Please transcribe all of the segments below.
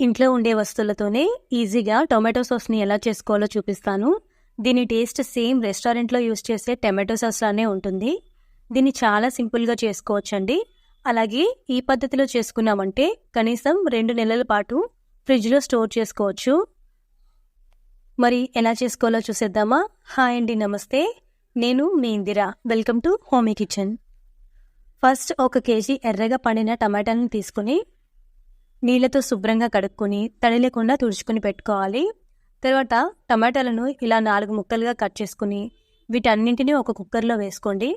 ఇంట్లో ఉండే వస్తువులతోనే ఈజీగా టొమాటో సాస్ని ఎలా చేసుకోవాలో చూపిస్తాను. దీని టేస్ట్ సేమ్ రెస్టారెంట్లో యూస్ చేసే టమాటో సాస్ లానే ఉంటుంది. దీన్ని చాలా సింపుల్గా చేసుకోవచ్చండి. అలాగే ఈ పద్ధతిలో చేసుకున్నామంటే కనీసం రెండు నెలల పాటు ఫ్రిడ్జ్లో స్టోర్ చేసుకోవచ్చు. మరి ఎలా చేసుకోవాలో చూసేద్దామా? హాయ్ అండి నమస్తే. నేను మీ Indira. Welcome to Homey Kitchen. First ఒక కేజీ ఎర్రగా పండిన టమాటాలను తీసుకుని నీళ్ళతో శుభ్రంగా కడుక్కొని తడి లేకుండా తుడుచుకుని పెట్టుకోవాలి. తర్వాత టమాటాలను ఇలా నాలుగు ముక్కలుగా కట్ చేసుకుని వీటన్నింటినీ ఒక కుక్కర్లో వేసుకోండి.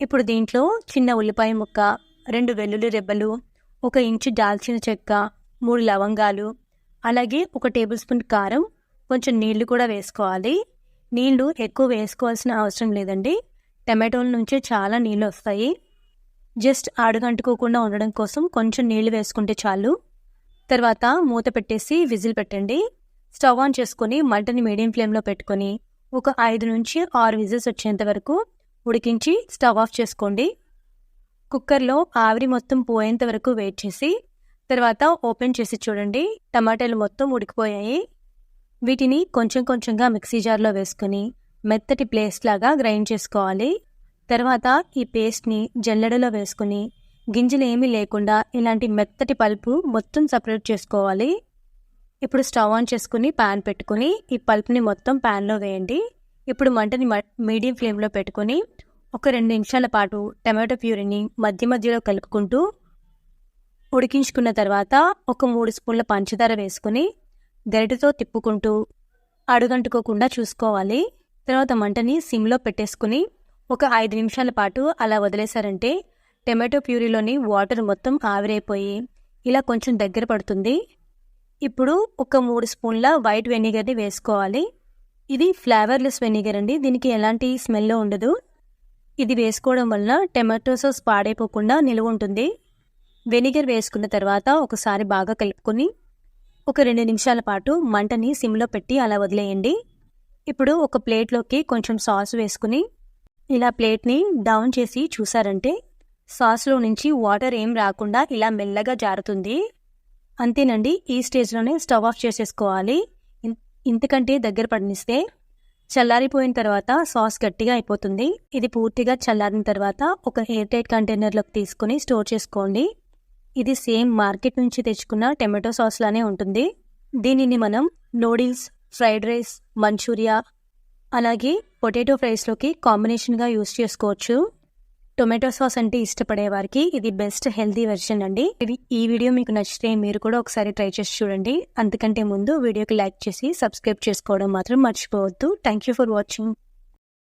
ఇప్పుడు దీంట్లో చిన్న ఉల్లిపాయ ముక్క రెండు వెల్లుల్లి రెబ్బలు ఒక ఇంచు దాల్చిన చెక్క మూడు లవంగాలు అలాగే ఒక టేబుల్ స్పూన్ కారం కొంచెం నీళ్ళు కూడా వేసుకోవాలి. నీళ్ళు ఎక్కువ వేసుకోవాల్సిన అవసరం లేదండి. టమాటోల నుంచే చాలా నీళ్ళు వస్తాయి. జస్ట్ ఆడుగంటుకోకుండా ఉండడం కోసం కొంచెం నీళ్ళు వేసుకుంటే చాలు. తర్వాత మూత పెట్టేసి విజిల్ పెట్టండి. స్టవ్ ఆన్ చేసుకొని మంటని మీడియం ఫ్లేమ్లో పెట్టుకొని ఒక ఐదు నుంచి ఆరు విజిల్స్ వచ్చేంత వరకు ఉడికించి స్టవ్ ఆఫ్ చేసుకోండి. కుక్కర్లో ఆవిరి మొత్తం పోయేంత వరకు వెయిట్ చేసి తర్వాత ఓపెన్ చేసి చూడండి. టమాటాలు మొత్తం ఉడికిపోయాయి. వీటిని కొంచెం కొంచెంగా మిక్సీ జార్లో వేసుకుని మెత్తటి పేస్ట్ లాగా గ్రైండ్ చేసుకోవాలి. తర్వాత ఈ పేస్ట్ని జల్లెడలో వేసుకుని గింజలు ఏమీ లేకుండా ఇలాంటి మెత్తటి పల్పు మొత్తం సపరేట్ చేసుకోవాలి. ఇప్పుడు స్టవ్ ఆన్ చేసుకుని ప్యాన్ పెట్టుకుని ఈ పల్ప్ని మొత్తం ప్యాన్లో వేయండి. ఇప్పుడు మంటని మీడియం ఫ్లేమ్లో పెట్టుకొని ఒక రెండు నిమిషాల పాటు టమాటో ప్యూరీని మధ్య మధ్యలో కలుపుకుంటూ ఉడికించుకున్న తర్వాత ఒక మూడు స్పూన్ల పంచదార వేసుకుని గరిటతో తిప్పుకుంటూ అడుగంటుకోకుండా చూసుకోవాలి. తర్వాత మంటని సిమ్లో పెట్టేసుకుని ఒక ఐదు నిమిషాల పాటు అలా వదిలేశారంటే టమాటో ప్యూరీలోని వాటర్ మొత్తం ఆవిరైపోయి ఇలా కొంచెం దగ్గర పడుతుంది. ఇప్పుడు ఒక మూడు స్పూన్ల వైట్ వెనిగర్ని వేసుకోవాలి. ఇది ఫ్లేవర్లెస్ వెనిగర్ అండి. దీనికి ఎలాంటి స్మెల్ ఉండదు. ఇది వేసుకోవడం వలన టమాటో సాస్ పాడైపోకుండా నిలువ ఉంటుంది. వెనిగర్ వేసుకున్న తర్వాత ఒకసారి బాగా కలుపుకొని ఒక రెండు నిమిషాల పాటు మంటని సిమ్లో పెట్టి అలా వదిలేయండి. ఇప్పుడు ఒక ప్లేట్లోకి కొంచెం సాస్ వేసుకుని ఇలా ప్లేట్ని డౌన్ చేసి చూసారంటే సాస్లో నుంచి వాటర్ ఏం రాకుండా ఇలా మెల్లగా జారుతుంది. అంతేనండి ఈ స్టేజ్లోనే స్టవ్ ఆఫ్ చేసేసుకోవాలి. ఇంతకంటే దగ్గర పడినిస్తే చల్లారిపోయిన తర్వాత సాస్ గట్టిగా అయిపోతుంది. ఇది పూర్తిగా చల్లారిన తర్వాత ఒక ఎయిర్ టైట్ కంటైనర్లోకి తీసుకుని స్టోర్ చేసుకోండి. ఇది సేమ్ మార్కెట్ నుంచి తెచ్చుకున్న టమాటో సాస్ లానే ఉంటుంది. దీనిని మనం నూడిల్స్ ఫ్రైడ్ రైస్ మంచూరియా అలాగే పొటాటో ఫ్రైస్లోకి కాంబినేషన్గా యూస్ చేసుకోవచ్చు. టొమాటో సాస్ అంటే ఇష్టపడే వారికి ఇది బెస్ట్ హెల్తీ వెర్షన్ అండి. ఇది ఈ వీడియో మీకు నచ్చితే మీరు కూడా ఒకసారి ట్రై చేసి చూడండి. అంతకంటే ముందు వీడియోకి లైక్ చేసి సబ్స్క్రైబ్ చేసుకోవడం మాత్రం మర్చిపోవద్దు. Thank you for watching.